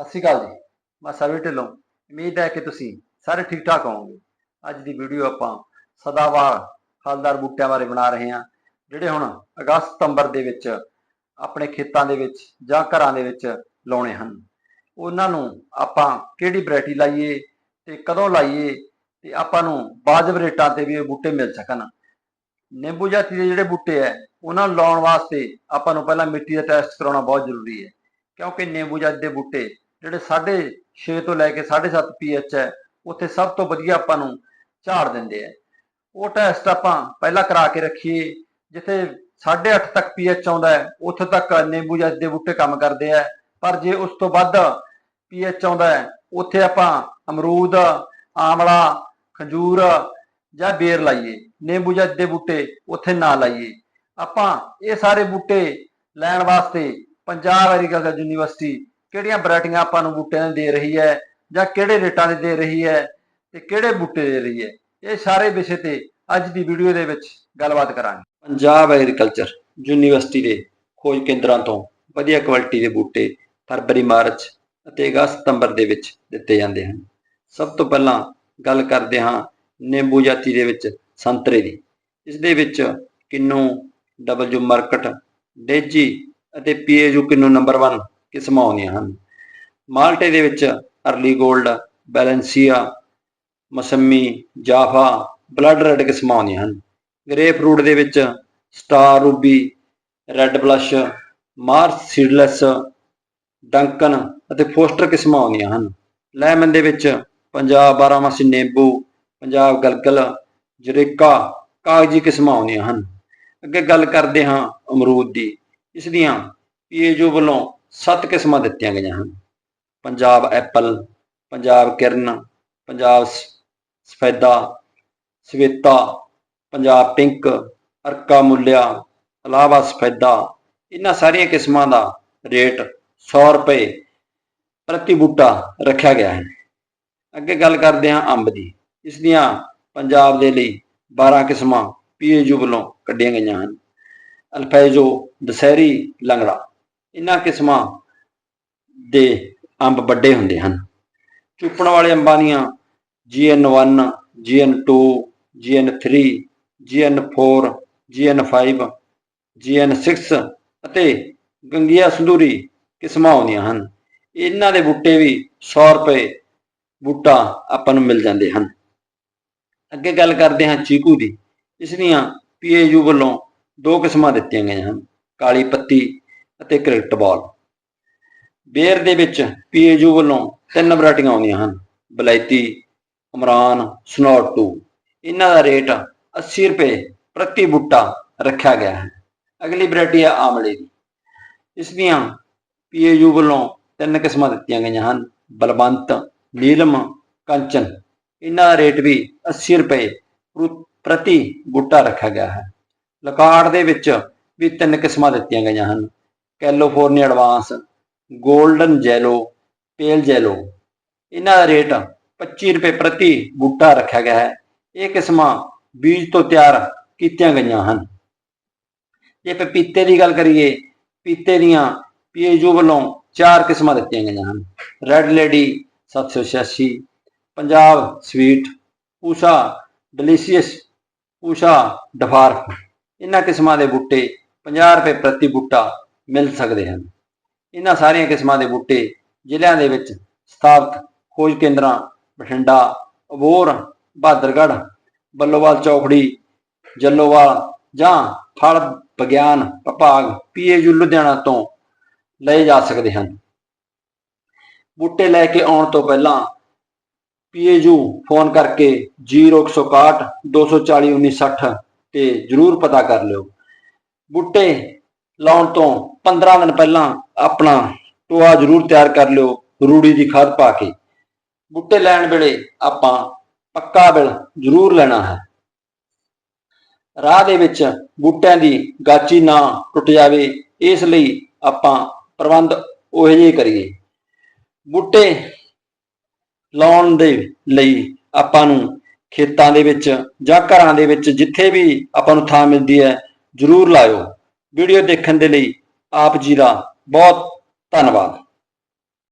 ਸਤਿ ਸ਼੍ਰੀ ਅਕਾਲ ਜੀ। ਮੈਂ ਸਰਵੇ ਢਿੱਲੋਂ। ਉਮੀਦ ਹੈ ਕਿ ਤੁਸੀਂ ਸਾਰੇ ਠੀਕ ਠਾਕ ਹੋਵੋਗੇ। ਅੱਜ ਦੀ ਵੀਡੀਓ ਆਪਾਂ ਸਦਾਵਾਰ ਫਲਦਾਰ ਬੂਟਿਆਂ ਬਾਰੇ ਬਣਾ ਰਹੇ ਹਾਂ, ਜਿਹੜੇ ਹੁਣ ਅਗਸਤ ਸਤੰਬਰ ਦੇ ਵਿੱਚ ਆਪਣੇ ਖੇਤਾਂ ਦੇ ਵਿੱਚ ਜਾਂ ਘਰਾਂ ਦੇ ਵਿੱਚ ਲਾਉਣੇ ਹਨ। ਉਹਨਾਂ ਨੂੰ ਆਪਾਂ ਕਿਹੜੀ ਵੈਰਾਈਟੀ ਲਾਈਏ ਤੇ ਕਦੋਂ ਲਾਈਏ ਤੇ ਆਪਾਂ ਨੂੰ ਵਾਜਬ ਰੇਟਾਂ ਤੇ ਵੀ ਇਹ ਬੂਟੇ ਮਿਲ ਸਕਣ। ਨਿੰਬੂ ਜਾਤੀ ਦੇ ਜਿਹੜੇ ਬੂਟੇ ਐ ਉਹਨਾਂ ਨੂੰ ਲਾਉਣ ਵਾਸਤੇ ਆਪਾਂ ਨੂੰ ਪਹਿਲਾਂ ਮਿੱਟੀ ਦਾ ਟੈਸਟ ਕਰਾਉਣਾ ਬਹੁਤ ਜ਼ਰੂਰੀ ਹੈ। ਕਿਉਂਕਿ ਨਿੰਬੂ ਜਾਤੀ ਦੇ ਬੂਟੇ ਜਿਹੜੇ 6.5 ਤੋਂ ਲੈ ਕੇ 7.5 ਪੀਐਚ ਹੈ, ਉੱਥੇ ਸਭ ਤੋਂ ਵਧੀਆ ਆਪਾਂ ਨੂੰ ਝਾੜ ਦਿੰਦੇ ਆ ਉਹ ਟੈਸਟ ਆਪਾਂ ਪਹਿਲਾਂ ਕਰਾ ਕੇ ਰੱਖੀਏ, ਜਿੱਥੇ 8.5 ਤੱਕ ਪੀਐਚ ਆਉਂਦਾ ਹੈ, ਉੱਥੇ ਤੱਕ ਨਿੰਬੂ ਜਾਤੀ ਦੇ ਬੂਟੇ ਕੰਮ ਕਰਦੇ ਆ ਪਰ ਜੇ ਉਸ ਤੋਂ ਵੱਧ ਪੀਐਚ ਆਉਂਦਾ ਹੈ, ਉੱਥੇ ਆਪਾਂ ਅਮਰੂਦ ਆਮਲਾ ਖਜੂਰ ਜਾਂ ਬੇਰ ਲਾਈਏ, ਨਿੰਬੂ ਜਾਤੀ ਦੇ ਬੂਟੇ ਉੱਥੇ ਨਾ ਲਾਈਏ। ਆਪਾਂ ਇਹ ਸਾਰੇ ਬੂਟੇ ਲੈਣ ਵਾਸਤੇ ਪੰਜਾਬ ਐਗਰੀਕਲਚਰ ਯੂਨੀਵਰਸਿਟੀ ਕਿਹੜੀਆਂ ਵੈਰਾਈਟੀਆਂ ਆਪਾਂ ਨੂੰ ਬੂਟਿਆਂ ਦੀ ਦੇ ਰਹੀ ਹੈ ਜਾਂ ਕਿਹੜੇ ਰੇਟਾਂ ਦੀ ਦੇ ਰਹੀ ਹੈ ਤੇ ਕਿਹੜੇ ਬੂਟੇ ਦੇ ਰਹੀ ਹੈ, ਇਹ ਸਾਰੇ ਵਿਸ਼ੇ ਤੇ ਅੱਜ ਦੀ ਵੀਡੀਓ ਦੇ ਵਿੱਚ ਗੱਲਬਾਤ ਕਰਾਂਗੇ। ਪੰਜਾਬ ਐਗਰੀਕਲਚਰ ਯੂਨੀਵਰਸਿਟੀ ਦੇ ਖੋਜ ਕੇਂਦਰਾਂ ਤੋਂ ਵਧੀਆ ਕੁਆਲਿਟੀ ਦੇ ਬੂਟੇ ਫਰਵਰੀ, ਮਾਰਚ ਅਤੇ ਅਗਸਤ, ਸਤੰਬਰ ਦੇ ਵਿੱਚ ਦਿੱਤੇ ਜਾਂਦੇ ਹਨ। ਸਭ ਤੋਂ ਪਹਿਲਾਂ ਗੱਲ ਕਰਦੇ ਹਾਂ ਨਿੰਬੂ ਜਾਤੀ ਦੇ ਵਿੱਚ ਸੰਤਰੇ ਦੀ। ਇਸ ਦੇ ਵਿੱਚ ਕਿੰਨੂ ਡਬਲਯੂ ਮਾਰਕਟ ਡੇਜੀ ਅਤੇ ਪੀਏਯੂ ਕਿੰਨੂ ਨੰਬਰ 1 ਕਿਸਮਾਂ ਆਉਂਦੀਆਂ ਹਨ। ਮਾਲਟੇ ਦੇ ਵਿੱਚ ਅਰਲੀ 골ਡ ਬੈਲੈਂਸੀਆ, ਮਸੰਮੀ, ਜਾਫਾ, ਬਲੱਡ ਰੈੱਡ ਕਿਸਮਾਂ ਆਉਂਦੀਆਂ ਹਨ। ਗ੍ਰੇਪ ਫਰੂਟ ਦੇ ਵਿੱਚ star ruby, red blush, Marsh seedless, Duncan ਅਤੇ ਫੋਸਟਰ ਕਿਸਮਾਂ ਆਉਂਦੀਆਂ ਹਨ। ਲੈਮਨ ਦੇ ਵਿੱਚ ਪੰਜਾਬ ਬਾਰਾਮਾਸੀ ਨਿੰਬੂ, ਪੰਜਾਬ ਗਲਗਲ, ਜਰੇਕਾ, ਕਾਗਜੀ ਕਿਸਮਾਂ ਆਉਂਦੀਆਂ ਹਨ। ਅੱਗੇ ਗੱਲ ਕਰਦੇ ਹਾਂ ਅਮਰੂਦ ਦੀ। ਇਸ ਦੀਆਂ ਪੀਏਯੂ ਵੱਲੋਂ ਸੱਤ ਕਿਸਮਾਂ ਦਿੱਤੀਆਂ ਗਈਆਂ ਹਨ। ਪੰਜਾਬ ਐਪਲ, ਪੰਜਾਬ ਕਿਰਨ, ਪੰਜਾਬ ਸਫੈਦਾ, ਸਵੇਤਾ, ਪੰਜਾਬ ਪਿੰਕ, ਅਰਕਾ ਮੁੱਲਿਆ ਇਲਾਵਾ ਸਫੈਦਾ। ਇਹਨਾਂ ਸਾਰੀਆਂ ਕਿਸਮਾਂ ਦਾ ਰੇਟ 100 ਰੁਪਏ ਪ੍ਰਤੀ ਬੂਟਾ ਰੱਖਿਆ ਗਿਆ ਹੈ। ਅੱਗੇ ਗੱਲ ਕਰਦੇ ਹਾਂ ਅੰਬ ਦੀ। ਇਸ ਦੀਆਂ ਪੰਜਾਬ ਦੇ ਲਈ 12 ਕਿਸਮਾਂ ਪੀਏਯੂ ਵੱਲੋਂ ਕੱਢੀਆਂ ਗਈਆਂ ਹਨ। ਅਲਫੈਜੋ, ਦਸਹਿਰੀ, ਲੰਗੜਾ। ਇਹਨਾਂ ਕਿਸਮਾਂ ਦੇ ਅੰਬ ਵੱਡੇ ਹੁੰਦੇ ਹਨ। ਚੁੱਪਣ ਵਾਲੇ ਅੰਬਾਂ ਦੀਆਂ GN1 GN2 GN3 GN4 GN5 GN6 ਅਤੇ ਗੰਗੀਆ ਸੰਧੂਰੀ ਕਿਸਮਾਂ ਆਉਂਦੀਆਂ ਹਨ। ਇਹਨਾਂ ਦੇ ਬੂਟੇ ਵੀ 100 ਰੁਪਏ ਬੂਟਾ ਆਪਾਂ ਨੂੰ ਮਿਲ ਜਾਂਦੇ ਹਨ। ਅੱਗੇ ਗੱਲ ਕਰਦੇ ਹਾਂ ਚੀਕੂ ਦੀ। ਇਸ ਦੀਆਂ ਪੀਏਯੂ ਵੱਲੋਂ ਦੋ ਕਿਸਮਾਂ ਦਿੱਤੀਆਂ ਗਈਆਂ ਹਨ। ਕਾਲੀ ਪੱਤੀ ਅਤੇ ਕ੍ਰਿਕਟ ਬਾਲ। ਬੇਰ ਦੇ ਵਿੱਚ ਪੀਏਯੂ ਵੱਲੋਂ ਤਿੰਨ ਵੈਰਾਈਟੀਆਂ ਆਉਂਦੀਆਂ ਹਨ। ਬਲੈਤੀ ਅਮਰਾਨ, ਸਨੌਟ 2 ਇਹਨਾਂ ਦਾ ਰੇਟ 80 ਰੁਪਏ ਪ੍ਰਤੀ ਬੂਟਾ ਰੱਖਿਆ ਗਿਆ ਹੈ। ਅਗਲੀ ਵੈਰਾਈਟੀ ਹੈ ਆਮਲੇ ਦੀ। ਇਸ ਦੀਆਂ ਪੀਏਯੂ ਵੱਲੋਂ ਤਿੰਨ ਕਿਸਮਾਂ ਦਿੱਤੀਆਂ ਗਈਆਂ ਹਨ। ਬਲਵੰਤ, ਨੀਲਮ, ਕੰਚਨ। ਇਹਨਾਂ ਦਾ ਰੇਟ ਵੀ 80 ਰੁਪਏ ਪ੍ਰਤੀ ਬੂਟਾ ਰੱਖਿਆ ਗਿਆ ਹੈ। ਲਕਾੜ ਦੇ ਵਿੱਚ ਵੀ ਤਿੰਨ ਕਿਸਮਾਂ ਦਿੱਤੀਆਂ ਗਈਆਂ ਹਨ। California advance golden yellow pale yellow ਇਹਨਾਂ ਦਾ ਰੇਟ 25 ਰੁਪਏ ਪ੍ਰਤੀ ਬੂਟਾ ਰੱਖਿਆ ਗਿਆ ਹੈ। ਇਹ ਕਿਸਮਾਂ ਬੀਜ ਤੋਂ ਤਿਆਰ ਕੀਤੀਆਂ ਗਈਆਂ ਹਨ। ਜੇ ਪਪੀਤੇ ਦੀ ਗੱਲ ਕਰੀਏ, ਪੀਤੇ ਦੀਆਂ ਪੀਏਯੂ ਵੱਲੋਂ ਚਾਰ ਕਿਸਮਾਂ ਦਿੱਤੀਆਂ ਗਈਆਂ ਹਨ। Red lady 786 Punjab sweet Usha delicious Usha dwarf ਇਹਨਾਂ ਕਿਸਮਾਂ ਦੇ ਬੂਟੇ 50 ਰੁਪਏ ਪ੍ਰਤੀ ਬੂਟਾ ਮਿਲ ਸਕਦੇ ਹਨ। ਇਹਨਾਂ ਸਾਰੀਆਂ ਕਿਸਮਾਂ ਦੇ ਬੂਟੇ ਜ਼ਿਲ੍ਹਿਆਂ ਦੇ ਵਿੱਚ ਸਥਾਪਿਤ ਖੋਜ ਕੇਂਦਰਾਂ, ਬਠਿੰਡਾ ਅਬੋਰ ਬਹਾਦਰਗੜ੍ਹ, ਬੱਲੋਵਾਲ ਚੌਕੜੀ ਜੱਲੋਵਾਲ ਜਾਂ ਫਲ ਵਿਗਿਆਨ ਵਿਭਾਗ, ਪੀਏਯੂ ਲੁਧਿਆਣਾ ਤੋਂ ਲਏ ਜਾ ਸਕਦੇ ਹਨ। ਬੂਟੇ ਲੈ ਕੇ ਆਉਣ ਤੋਂ ਪਹਿਲਾਂ ਪੀਏਯੂ ਫੋਨ ਕਰਕੇ 0161 240 1960 ਤੇ ਜਰੂਰ ਪਤਾ ਕਰ ਲਿਓ। ਬੂਟੇ ਲਾਉਣ ਤੋਂ 15 ਦਿਨ ਪਹਿਲਾਂ ਆਪਣਾ ਟੋਆ ਜਰੂਰ ਤਿਆਰ ਕਰ ਲਿਓ, ਰੂੜੀ ਦੀ ਖਾਦ ਪਾ ਕੇ। ਬੂਟੇ ਲੈਣ ਵੇਲੇ ਆਪਾਂ ਪੱਕਾ ਬਿਲ ਜਰੂਰ ਲੈਣਾ ਹੈ। ਰਾਹ ਦੇ ਵਿੱਚ ਬੂਟਿਆਂ ਦੀ ਗਾਚੀ ਨਾ ਟੁੱਟ ਜਾਵੇ, ਇਸ ਲਈ ਆਪਾਂ ਪ੍ਰਬੰਧ ਉਹ ਜਿਹੇ ਕਰੀਏ। ਬੂਟੇ ਲਾਉਣ ਦੇ ਲਈ ਆਪਾਂ ਨੂੰ ਖੇਤਾਂ ਦੇ ਵਿੱਚ ਜਾਂ ਘਰਾਂ ਦੇ ਵਿੱਚ ਜਿੱਥੇ ਵੀ ਆਪਾਂ ਨੂੰ ਥਾਂ ਮਿਲਦੀ ਹੈ, ਜਰੂਰ ਲਾਇਓ। ਵੀਡੀਓ ਦੇਖਣ ਦੇ ਲਈ ਆਪ ਜੀ ਦਾ ਬਹੁਤ ਧੰਨਵਾਦ।